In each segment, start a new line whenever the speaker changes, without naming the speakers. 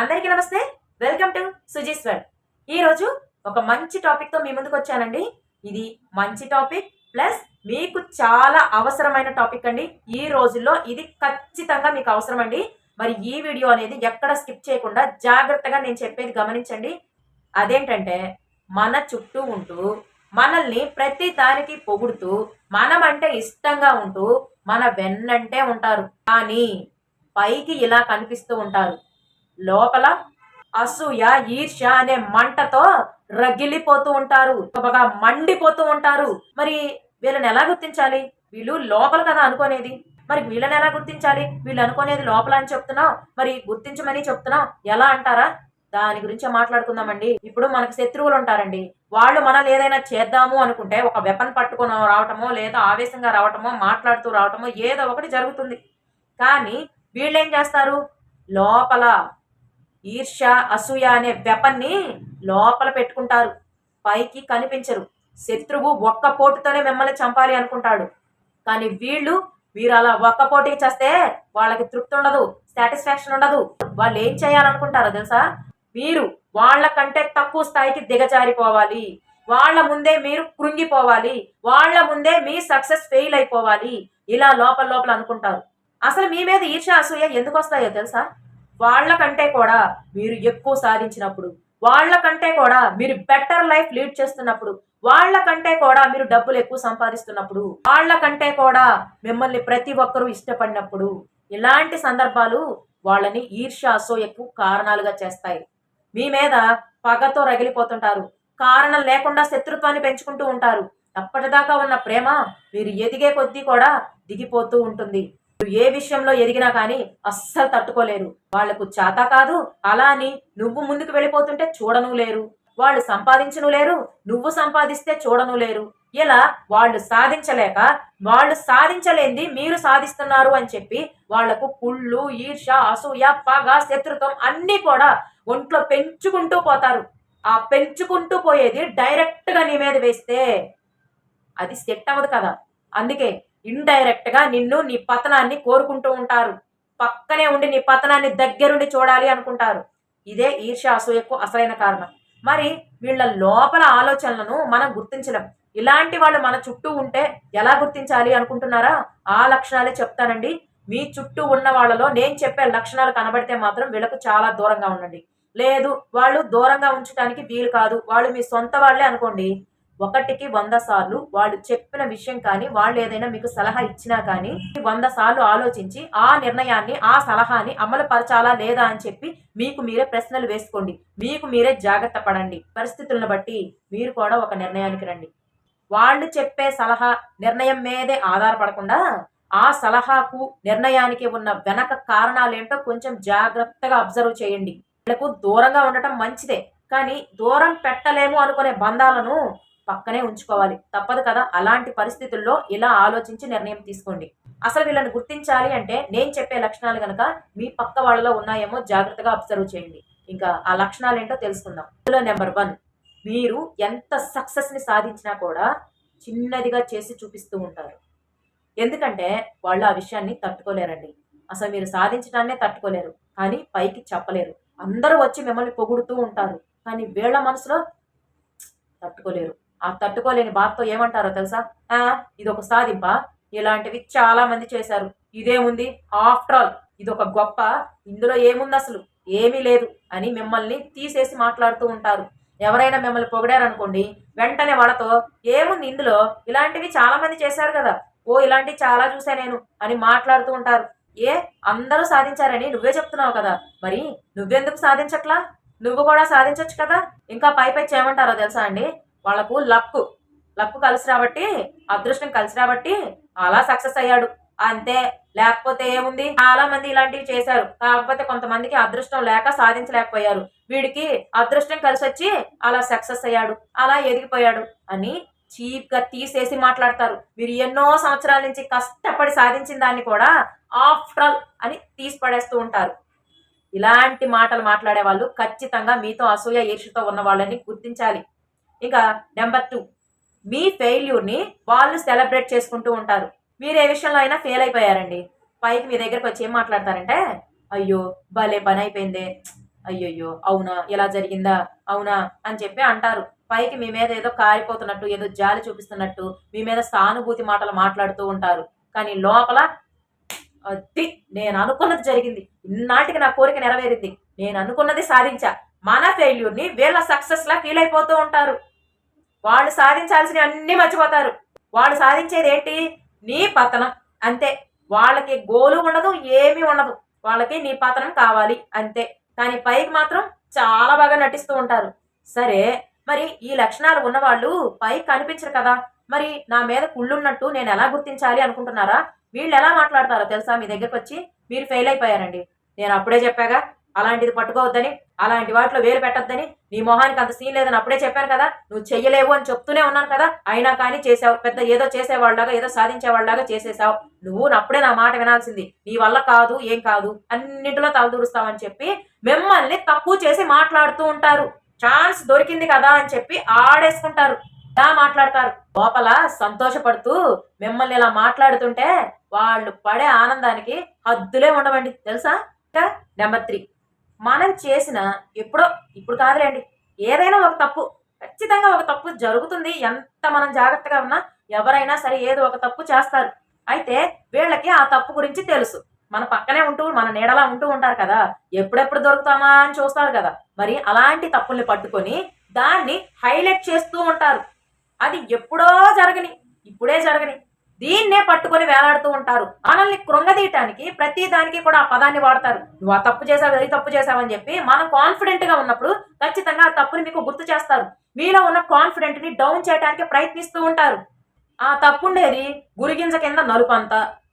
అందరికీ నమస్తే. Welcome to Sujeeshwar ఈరోజు ఒక మంచి టాపిక్తో మీ ముందుకు వచ్చానండి. ఇది మంచి టాపిక్ ప్లస్ మీకు చాలా అవసరమైన టాపిక్ అండి. ఈ రోజుల్లో ఇది ఖచ్చితంగా మీకు అవసరం అండి మరి ఈ వీడియో అనేది ఎక్కడ స్కిప్ చేయకుండా జాగ్రత్తగా నేను చెప్పేది గమనించండి. అదేంటంటే మన చుట్టూ ఉంటూ మనల్ని ప్రతి దానికి పొగుడుతూ మనమంటే ఇష్టంగా ఉంటూ మన వెన్నంటే ఉంటారు. కానీ పైకి ఇలా కనిపిస్తూ ఉంటారు. లోపల అసూయ ఈర్ష్య అనే మంటతో రగిలిపోతూ ఉంటారు. బాగా మండిపోతూ ఉంటారు. మరి వీళ్ళని ఎలా గుర్తించాలి? వీళ్ళు లోపల కదా అనుకునేది. మరి వీళ్ళని ఎలా గుర్తించాలి? వీళ్ళు అనుకునేది లోపల అని చెప్తున్నావు. మరి గుర్తించమని చెప్తున్నావు. ఎలా అంటారా? దాని గురించి మాట్లాడుకుందామండి. ఇప్పుడు మనకు శత్రువులు ఉంటారండి. వాళ్ళు మనల్ని ఏదైనా చేద్దాము అనుకుంటే ఒక వెపన్ పట్టుకొని రావటమో లేదా ఆవేశంగా రావటమో మాట్లాడుతూ రావటమో ఏదో ఒకటి జరుగుతుంది. కానీ వీళ్ళు ఏం చేస్తారు? లోపల ఈర్ష అసూయ అనే వెపన్ని లోపల పెట్టుకుంటారు. పైకి కనిపించరు. శత్రువు ఒక్క పోటుతోనే మిమ్మల్ని చంపాలి అనుకుంటాడు. కానీ వీళ్ళు వీరు అలా ఒక్క పోటీకి చేస్తే వాళ్ళకి తృప్తి ఉండదు సాటిస్ఫాక్షన్ ఉండదు. వాళ్ళు ఏం చేయాలనుకుంటారో తెలుసా? మీరు వాళ్ళకంటే తక్కువ స్థాయికి దిగజారిపోవాలి. వాళ్ళ ముందే మీరు కృంగిపోవాలి. వాళ్ళ ముందే మీ సక్సెస్ ఫెయిల్ అయిపోవాలి. ఇలా లోపల లోపల అనుకుంటారు. అసలు మీ మీద ఈర్ష్య అసూయ ఎందుకు వస్తాయో తెలుసా? వాళ్ళకంటే కూడా మీరు ఎక్కువ సాధించినప్పుడు వాళ్ళ కంటే కూడా మీరు బెటర్ లైఫ్ లీడ్ చేస్తున్నప్పుడు వాళ్ళ కంటే కూడా మీరు డబ్బులు ఎక్కువ సంపాదిస్తున్నప్పుడు వాళ్ళకంటే కూడా మిమ్మల్ని ప్రతి ఒక్కరూ ఇష్టపడినప్పుడు ఇలాంటి సందర్భాలు వాళ్ళని ఈర్ష్య అసూయకు కారణాలుగా చేస్తాయి. మీ మీద పగతో రగిలిపోతుంటారు. కారణం లేకుండా శత్రుత్వాన్ని పెంచుకుంటూ ఉంటారు. అప్పటిదాకా ఉన్న ప్రేమ మీరు ఎదిగే కొద్దీ కూడా దిగిపోతూ ఉంటుంది. నువ్వు ఏ విషయంలో ఎదిగినా కానీ అస్సలు తట్టుకోలేరు. వాళ్ళకు చేత కాదు అలా అని నువ్వు ముందుకు వెళ్ళిపోతుంటే చూడను లేరు. వాళ్ళు సంపాదించను లేరు నువ్వు సంపాదిస్తే చూడను లేరు. ఇలా వాళ్ళు సాధించలేక వాళ్ళు సాధించలేంది మీరు సాధిస్తున్నారు అని చెప్పి వాళ్ళకు కుళ్ళు ఈర్ష అసూయ పగ శత్రుత్వం అన్నీ కూడా ఒంట్లో పెంచుకుంటూ పోతారు. ఆ పెంచుకుంటూ పోయేది డైరెక్ట్గా నీ మీద వేస్తే అది సెట్ అవ్వదు కదా. అందుకే ఇండైరెక్ట్గా నిన్ను నీ పతనాన్ని కోరుకుంటూ ఉంటారు. పక్కనే ఉండి నీ పతనాన్ని దగ్గరుండి చూడాలి అనుకుంటారు. ఇదే ఈర్ష అసూయకు అసలైన కారణం. మరి వీళ్ళ లోపల ఆలోచనలను మనం గుర్తించలేం. ఇలాంటి వాళ్ళు మన చుట్టూ ఉంటే ఎలా గుర్తించాలి అనుకుంటున్నారా? ఆ లక్షణాలే చెప్తానండి. మీ చుట్టూ ఉన్న వాళ్ళలో నేను చెప్పే లక్షణాలు కనబడితే మాత్రం వీళ్ళకు చాలా దూరంగా ఉండండి. లేదు వాళ్ళు దూరంగా ఉంచడానికి వీలు కాదు. వాళ్ళు మీ సొంత వాళ్ళే అనుకోండి. ఒకటికి వంద సార్లు వాళ్ళు చెప్పిన విషయం కానీ వాళ్ళు ఏదైనా మీకు సలహా ఇచ్చినా కానీ వంద సార్లు ఆలోచించి ఆ నిర్ణయాన్ని ఆ సలహాని అమలు పరచాలా లేదా అని చెప్పి మీకు మీరే ప్రశ్నలు వేసుకోండి. మీకు మీరే జాగ్రత్త పడండి. పరిస్థితులను బట్టి మీరు కూడా ఒక నిర్ణయానికి రండి. వాళ్ళు చెప్పే సలహా నిర్ణయం మీదే ఆధారపడకుండా ఆ సలహాకు నిర్ణయానికి ఉన్న వెనక కారణాలేంటో కొంచెం జాగ్రత్తగా అబ్జర్వ్ చేయండి. వీళ్ళకు దూరంగా ఉండటం మంచిదే. కానీ దూరం పెట్టలేము అనుకునే బంధాలను పక్కనే ఉంచుకోవాలి. తప్పదు కదా? అలాంటి పరిస్థితుల్లో ఇలా ఆలోచించి నిర్ణయం తీసుకోండి. అసలు వీళ్ళని గుర్తించాలి అంటే నేను చెప్పే లక్షణాలు కనుక మీ పక్క వాళ్ళలో ఉన్నాయేమో జాగ్రత్తగా అబ్జర్వ్ చేయండి. ఇంకా ఆ లక్షణాలు ఏంటో తెలుసుకుందాం. ఇందులో నెంబర్ వన్ మీరు ఎంత సక్సెస్ని సాధించినా కూడా చిన్నదిగా చేసి చూపిస్తూ ఉంటారు. ఎందుకంటే వాళ్ళు ఆ విషయాన్ని తట్టుకోలేరండి. అసలు మీరు సాధించడాన్నే తట్టుకోలేరు. కానీ పైకి చెప్పలేరు. అందరూ వచ్చి మిమ్మల్ని పొగుడుతూ ఉంటారు. కానీ వీళ్ళ మనసులో తట్టుకోలేరు. ఆ తట్టుకోలేని బాధతో ఏమంటారో తెలుసా? ఇది ఒక సాధింప? ఇలాంటివి చాలా మంది చేశారు. ఇదేముంది? ఆఫ్టర్ ఆల్ ఇది ఒక గొప్ప ఇందులో ఏముంది అసలు ఏమీ లేదు అని మిమ్మల్ని తీసేసి మాట్లాడుతూ ఉంటారు. ఎవరైనా మిమ్మల్ని పొగిడారనుకోండి వెంటనే వాళ్ళతో ఏముంది ఇందులో? ఇలాంటివి చాలా మంది చేశారు కదా. ఓ ఇలాంటివి చాలా చూసా నేను అని మాట్లాడుతూ ఉంటారు. ఏ అందరూ సాధించారని నువ్వే చెప్తున్నావు కదా. మరి నువ్వెందుకు సాధించట్లా? నువ్వు కూడా సాధించవచ్చు కదా. ఇంకా పై పై చేయమంటారో తెలుసా అండి? వాళ్ళకు లక్ లక్ కలిసి రాబట్టి అదృష్టం కలిసి రాబట్టి అలా సక్సెస్ అయ్యాడు. అంతే. లేకపోతే ఏముంది? చాలా మంది ఇలాంటివి చేశారు. కాకపోతే కొంతమందికి అదృష్టం లేక సాధించలేకపోయారు. వీడికి అదృష్టం కలిసి వచ్చి అలా సక్సెస్ అయ్యాడు. అలా ఎదిగిపోయాడు అని చీప్గా తీసేసి మాట్లాడతారు. మీరు ఎన్నో సంవత్సరాల నుంచి కష్టపడి సాధించిన దాన్ని కూడా ఆఫ్టర్ ఆల్ అని తీసి పడేస్తూ ఉంటారు. ఇలాంటి మాటలు మాట్లాడే వాళ్ళు ఖచ్చితంగా మీతో అసూయ ఈర్షతో ఉన్న వాళ్ళని గుర్తించాలి. ఇంకా నెంబర్ టూ. మీ ఫెయిల్యూర్ని వాళ్ళు సెలబ్రేట్ చేసుకుంటూ ఉంటారు. మీరు ఏ విషయంలో అయినా ఫెయిల్ అయిపోయారండి. పైకి మీ దగ్గరకు వచ్చి ఏం మాట్లాడతారంటే అయ్యో భలే పని అయిపోయిందే. అయ్యయ్యో అవునా? ఇలా జరిగిందా? అవునా? అని చెప్పి అంటారు. పైకి మీ మీద ఏదో కారిపోతున్నట్టు ఏదో జాలి చూపిస్తున్నట్టు మీ మీద సానుభూతి మాటలు మాట్లాడుతూ ఉంటారు. కానీ లోపల అది నేను అనుకున్నది జరిగింది. ఇన్నాటికి నా కోరిక నెరవేరింది. నేను అనుకున్నది సాధించా. మన ఫెయిల్యూర్ని వీళ్ళ సక్సెస్లా ఫీల్ అయిపోతూ ఉంటారు. వాళ్ళు సాధించాల్సినవి అన్నీ మర్చిపోతారు. వాళ్ళు సాధించేది ఏంటి? నీ పతనం. అంతే. వాళ్ళకి గోలు ఉండదు ఏమీ ఉండదు. వాళ్ళకి నీ పతనం కావాలి. అంతే. కానీ పైకి మాత్రం చాలా బాగా నటిస్తూ ఉంటారు. సరే మరి ఈ లక్షణాలు ఉన్నవాళ్ళు పైకి కనిపించరు కదా. మరి నా మీద కుళ్ళున్నట్టు నేను ఎలా గుర్తించాలి అనుకుంటున్నారా? వీళ్ళు ఎలా మాట్లాడతారో తెలుసా? మీ దగ్గరకు వచ్చి మీరు ఫెయిల్ అయిపోయారండి. నేను అప్పుడే చెప్పాగా అలాంటిది పట్టుకోవద్దని అలాంటి వాటిలో వేలు పెట్టొద్దని నీ మొహానికి అంత సీన్ లేదని అప్పుడే చెప్పాను కదా నువ్వు చెయ్యలేవు అని చెప్తూనే ఉన్నాను కదా అయినా కానీ చేసావు పెద్ద ఏదో చేసేవాళ్ళలాగా ఏదో సాధించేవాళ్ళలాగా చేసేసావు. నువ్వు అప్పుడే నా మాట వినాల్సింది. నీ వల్ల కాదు ఏం కాదు అన్నింటిలో తలదూరుస్తావని చెప్పి మిమ్మల్ని తక్కువ చేసి మాట్లాడుతూ ఉంటారు. ఛాన్స్ దొరికింది కదా అని చెప్పి ఆడేసుకుంటారు. ఇలా మాట్లాడతారు. లోపల సంతోషపడుతూ మిమ్మల్ని ఇలా మాట్లాడుతుంటే వాళ్ళు పడే ఆనందానికి హద్దులే ఉండవండి. తెలుసా? Number three. మనం చేసిన ఎప్పుడో ఇప్పుడు కాదులేండి ఏదైనా ఒక తప్పు ఖచ్చితంగా ఒక తప్పు జరుగుతుంది. ఎంత మనం జాగ్రత్తగా ఉన్నా ఎవరైనా సరే ఏదో ఒక తప్పు చేస్తారు. అయితే వీళ్ళకి ఆ తప్పు గురించి తెలుసు. మన పక్కనే ఉంటూ మన నీడలా ఉంటూ ఉంటారు కదా. ఎప్పుడెప్పుడు దొరుకుతామా అని చూస్తారు కదా. మరి అలాంటి తప్పుల్ని పట్టుకొని దాన్ని హైలైట్ చేస్తూ ఉంటారు. అది ఎప్పుడో జరగని ఇప్పుడే జరగని. దీన్నే పట్టుకొని వేలాడుతూ ఉంటారు. మనల్ని కృంగదీయటానికి ప్రతి దానికి కూడా ఆ పదాన్ని వాడతారు. నువ్వు ఆ తప్పు చేసావు అది తప్పు చేసావని చెప్పి మనం కాన్ఫిడెంట్గా ఉన్నప్పుడు ఖచ్చితంగా ఆ తప్పుని మీకు గుర్తు చేస్తారు. మీలో ఉన్న కాన్ఫిడెంట్ని డౌన్ చేయడానికి ప్రయత్నిస్తూ ఉంటారు. ఆ తప్పుండేది గురిగింజ కింద నలుపు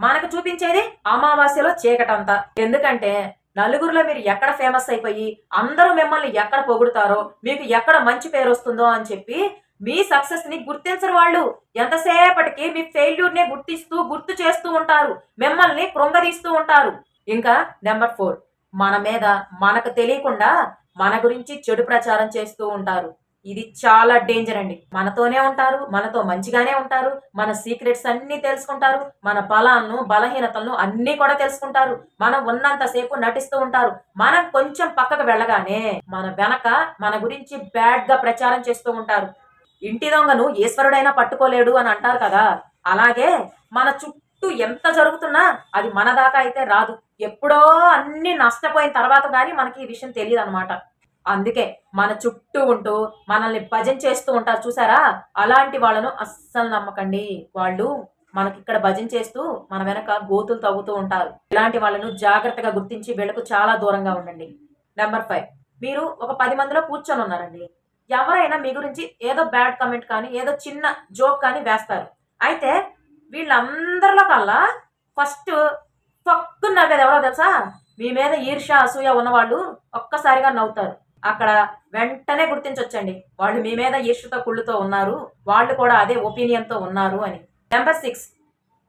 మనకు చూపించేది అమావాస్యలో చీకటంత. ఎందుకంటే నలుగురిలో మీరు ఎక్కడ ఫేమస్ అయిపోయి అందరూ మిమ్మల్ని ఎక్కడ పొగుడుతారో మీకు ఎక్కడ మంచి పేరు వస్తుందో అని చెప్పి మీ సక్సెస్ని గుర్తించరు వాళ్ళు. ఎంతసేపటికి మీ ఫెయిల్యూర్నే గుర్తిస్తూ గుర్తు చేస్తూ ఉంటారు. మిమ్మల్ని కృంగదీస్తూ ఉంటారు. ఇంకా నెంబర్ ఫోర్ మన మీద మనకు తెలియకుండా మన గురించి చెడు ప్రచారం చేస్తూ ఉంటారు. ఇది చాలా డేంజర్ అండి. మనతోనే ఉంటారు మనతో మంచిగానే ఉంటారు మన సీక్రెట్స్ అన్ని తెలుసుకుంటారు మన బలాలను బలహీనతలను అన్ని కూడా తెలుసుకుంటారు. మనం ఉన్నంతసేపు నటిస్తూ ఉంటారు. మనం కొంచెం పక్కకు వెళ్ళగానే మన వెనక మన గురించి బ్యాడ్గా ప్రచారం చేస్తూ ఉంటారు. ఇంటి దొంగను ఈశ్వరుడైనా పట్టుకోలేడు అని అంటారు కదా. అలాగే మన చుట్టూ ఎంత జరుగుతున్నా అది మన దాకా అయితే రాదు. ఎప్పుడో అన్ని నష్టపోయిన తర్వాత కానీ మనకి ఈ విషయం తెలియదు అనమాట అందుకే మన చుట్టూ ఉంటూ మనల్ని భజన చేస్తూ ఉంటారు చూసారా? అలాంటి వాళ్ళను అస్సలు నమ్మకండి. వాళ్ళు మనకి ఇక్కడ భజన చేస్తూ మన వెనక గోతులు తవ్వుతూ ఉంటారు. ఇలాంటి వాళ్ళను జాగ్రత్తగా గుర్తించి వీళ్ళకు చాలా దూరంగా ఉండండి. Number five. మీరు ఒక పది మందిలో కూర్చొని ఉన్నారండి. ఎవరైనా మీ గురించి ఏదో బ్యాడ్ కమెంట్ కానీ ఏదో చిన్న జోక్ కానీ వేస్తారు. అయితే వీళ్ళందరిలో కల్లా ఫస్ట్ పక్కు నవ్వేది ఎవరో తెలుసా? మీ మీద ఈర్ష అసూయ ఉన్నవాళ్ళు ఒక్కసారిగా నవ్వుతారు. అక్కడ వెంటనే గుర్తించొచ్చండి. వాళ్ళు మీ మీద ఈర్షతో కుళ్ళుతో ఉన్నారు. వాళ్ళు కూడా అదే ఒపీనియన్తో ఉన్నారు అని. Number six.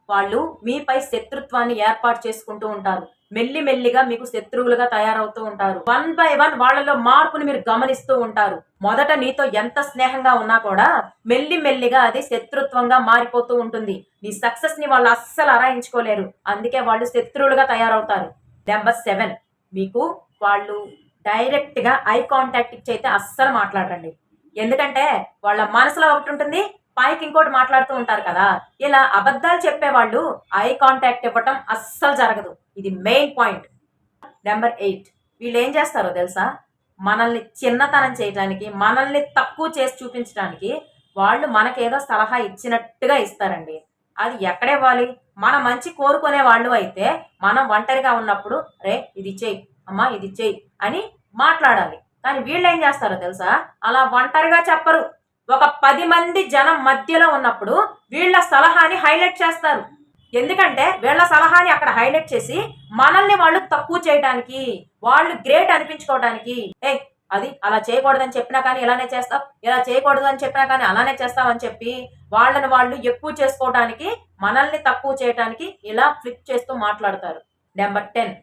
వాళ్ళు మీపై శత్రుత్వాన్ని ఏర్పాటు చేసుకుంటూ ఉంటారు. మెల్లి మెల్లిగా మీకు శత్రువులుగా తయారవుతూ ఉంటారు. వన్ బై వన్ వాళ్ళలో మార్పుని మీరు గమనిస్తూ ఉంటారు. మొదట నీతో ఎంత స్నేహంగా ఉన్నా కూడా మెల్లి మెల్లిగా అది శత్రుత్వంగా మారిపోతూ ఉంటుంది. నీ సక్సెస్ని వాళ్ళు అస్సలు అరాయించుకోలేరు అందుకే వాళ్ళు శత్రువులుగా తయారవుతారు. నెంబర్ సెవెన్ మీకు వాళ్ళు డైరెక్ట్గా ఐ కాంటాక్ట్ ఇచ్చి అయితే అస్సలు మాట్లాడరండి. ఎందుకంటే వాళ్ళ మనసులో ఒకటి ఉంటుంది పైకి ఇంకోటి మాట్లాడుతూ ఉంటారు కదా ఇలా అబద్ధాలు చెప్పేవాళ్ళు ఐ కాంటాక్ట్ ఇవ్వటం అస్సలు జరగదు. ఇది మెయిన్ పాయింట్ నెంబర్ ఎయిట్ వీళ్ళు ఏం చేస్తారో తెలుసా? మనల్ని చిన్నతనం చేయడానికి మనల్ని తక్కువ చేసి చూపించడానికి వాళ్ళు మనకేదో సలహా ఇచ్చినట్టుగా ఇస్తారండి. అది ఎక్కడివ్వాలి మన మంచి కోరుకునే వాళ్ళు అయితే మనం ఒంటరిగా ఉన్నప్పుడు రే ఇది చెయ్యి అమ్మా ఇది చెయ్యి అని మాట్లాడాలి. కానీ వీళ్ళు ఏం చేస్తారో తెలుసా? అలా ఒంటరిగా చెప్పరు. ఒక పది మంది జనం మధ్యలో ఉన్నప్పుడు వీళ్ళ సలహాని హైలైట్ చేస్తారు. ఎందుకంటే వీళ్ళ సలహాని అక్కడ హైలైట్ చేసి మనల్ని వాళ్ళు తక్కువ చేయడానికి వాళ్ళు గ్రేట్ అనిపించుకోవడానికి ఏ అది అలా చేయకూడదని చెప్పినా కానీ ఇలానే చేస్తావు ఇలా చేయకూడదు అని చెప్పినా కానీ అలానే చేస్తావు అని చెప్పి వాళ్ళని వాళ్ళు ఎక్కువ చేసుకోవడానికి మనల్ని తక్కువ చేయడానికి ఇలా ఫ్లిప్ చేస్తూ మాట్లాడతారు. నెంబర్ టెన్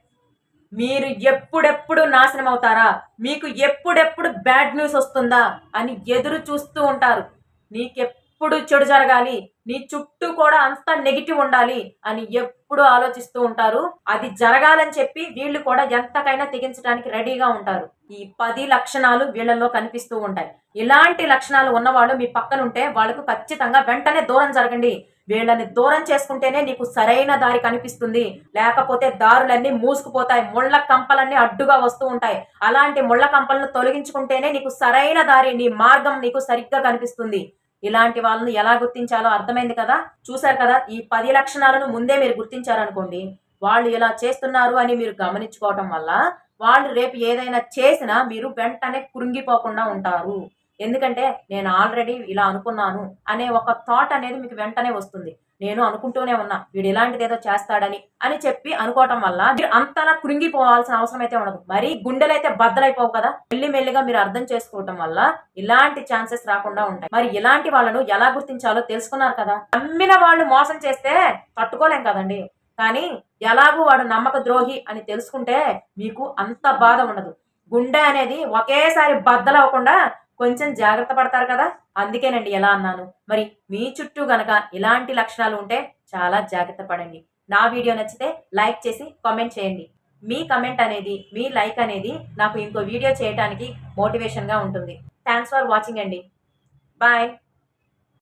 మీరు ఎప్పుడెప్పుడు నాశనం అవుతారా మీకు ఎప్పుడెప్పుడు బ్యాడ్ న్యూస్ వస్తుందా? అని ఎదురు చూస్తూ ఉంటారు. నీకెప్పుడు చెడు జరగాలి? నీ చుట్టూ కూడా అంతా నెగిటివ్ ఉండాలి అని ఎప్పుడు ఆలోచిస్తూ ఉంటారు. అది జరగాలని చెప్పి వీళ్ళు కూడా ఎంతకైనా తెగించడానికి రెడీగా ఉంటారు. ఈ పది లక్షణాలు వీళ్ళల్లో కనిపిస్తూ ఉంటాయి. ఇలాంటి లక్షణాలు ఉన్నవాళ్ళు మీ పక్కన ఉంటే వాళ్ళకు ఖచ్చితంగా వెంటనే దూరం జరగండి. వీళ్ళని దూరం చేసుకుంటేనే నీకు సరైన దారి కనిపిస్తుంది. లేకపోతే దారులన్నీ మూసుకుపోతాయి. ముళ్ళ కంపలన్నీ అడ్డుగా వస్తూ ఉంటాయి. అలాంటి ముళ్ళ కంపలను తొలగించుకుంటేనే నీకు సరైన దారి నీ మార్గం నీకు సరిగ్గా కనిపిస్తుంది. ఇలాంటి వాళ్ళని ఎలా గుర్తించాలో అర్థమైంది కదా? చూశారు కదా? ఈ పది లక్షణాలను ముందే మీరు గుర్తించారనుకోండి. వాళ్ళు ఇలా చేస్తున్నారు అని మీరు గమనించుకోవటం వల్ల వాళ్ళు రేపు ఏదైనా చేసినా మీరు వెంటనే కృంగిపోకుండా ఉంటారు. ఎందుకంటే నేను ఆల్రెడీ ఇలా అనుకున్నాను అనే ఒక థాట్ అనేది మీకు వెంటనే వస్తుంది. నేను అనుకుంటూనే ఉన్నా వీడు ఇలాంటిది ఏదో చేస్తాడని అని చెప్పి అనుకోవటం వల్ల మీరు అంతలా కృంగిపోవాల్సిన అవసరం అయితే ఉండదు. మరీ గుండెలైతే బద్దలైపోవు కదా? మెల్లి మెల్లిగా మీరు అర్థం చేసుకోవటం వల్ల ఇలాంటి ఛాన్సెస్ రాకుండా ఉంటాయి. మరి ఇలాంటి వాళ్ళను ఎలా గుర్తించాలో తెలుసుకున్నారు కదా? నమ్మిన వాళ్ళు మోసం చేస్తే తట్టుకోలేం కదండి. కానీ ఎలాగూ వాడు నమ్మక ద్రోహి అని తెలుసుకుంటే మీకు అంత బాధ ఉండదు. గుండె అనేది ఒకేసారి బద్దలవ్వకుండా కొంచెం జాగ్రత్త పడతారు కదా? అందుకేనండి ఎలా అన్నాను. మరి మీ చుట్టూ గనక ఇలాంటి లక్షణాలు ఉంటే చాలా జాగ్రత్త పడండి. నా వీడియో నచ్చితే లైక్ చేసి కామెంట్ చేయండి. మీ కమెంట్ అనేది మీ లైక్ అనేది నాకు ఇంకో వీడియో చేయడానికి మోటివేషన్గా ఉంటుంది. థ్యాంక్స్ ఫర్ వాచింగ్ అండి. బాయ్.